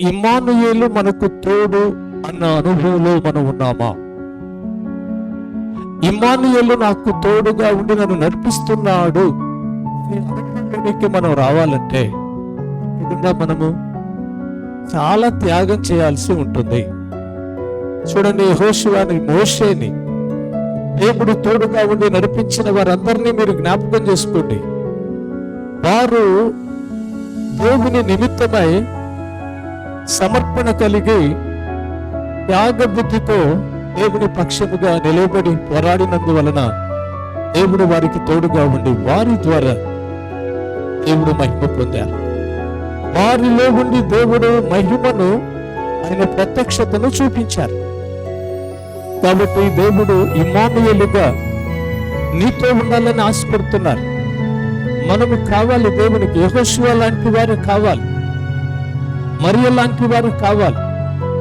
ఇమానుయేలు మనకు తోడు అన్న అనుభవంలో మనం ఉన్నామా? ఇమానుయేలు నాకు తోడుగా ఉండి నన్ను నడిపిస్తున్నాడు. అనుభవంలోనికి మనం రావాలంటే తప్పకుండా మనము చాలా త్యాగం చేయాల్సి ఉంటుంది. చూడండి హోషువాని మోషేని దేవుడు తోడుగా ఉండి నడిపించిన వారందరినీ మీరు జ్ఞాపకం చేసుకోండి. వారు దేవుని నిమిత్తమై సమర్పణ కలిగి త్యాగబుద్ధితో దేవుని పక్షముగా నిలబడి పోరాడినందువలన దేవుడు వారికి తోడుగా ఉండి వారి ద్వారా దేవుడు మహిమ పొందారు. వారిలో ఉండి దేవుడు మహిమను ఆయన ప్రత్యక్షతను చూపించారు. కాబట్టి దేవుడు ఇమానుయలుగా నీతో ఉండాలని ఆశపడుతున్నారు. మనము కావాలి దేవునికి యహోశివ లాంటి వారు కావాలి. మరియ లాంటి వారు కావాలి.